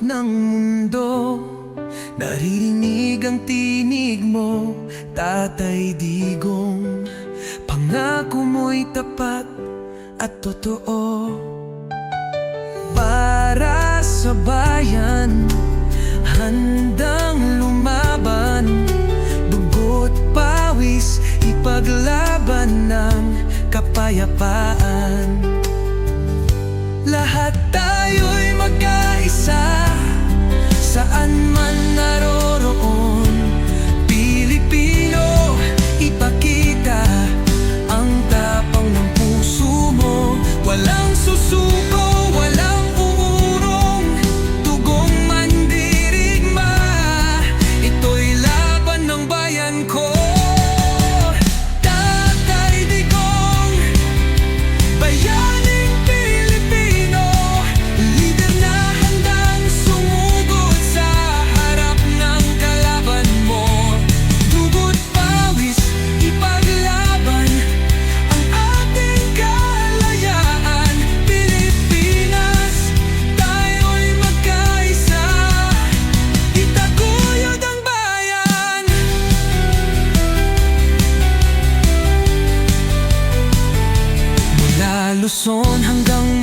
sulok ng mundo. Naririnig ang tinig mo, Tatay Digong. Pangako mo'y tapat at totoo. Para sa bayan, handang lumaban. Dugot pawis, ipaglaban ng kapayapaan. Luzon hanggang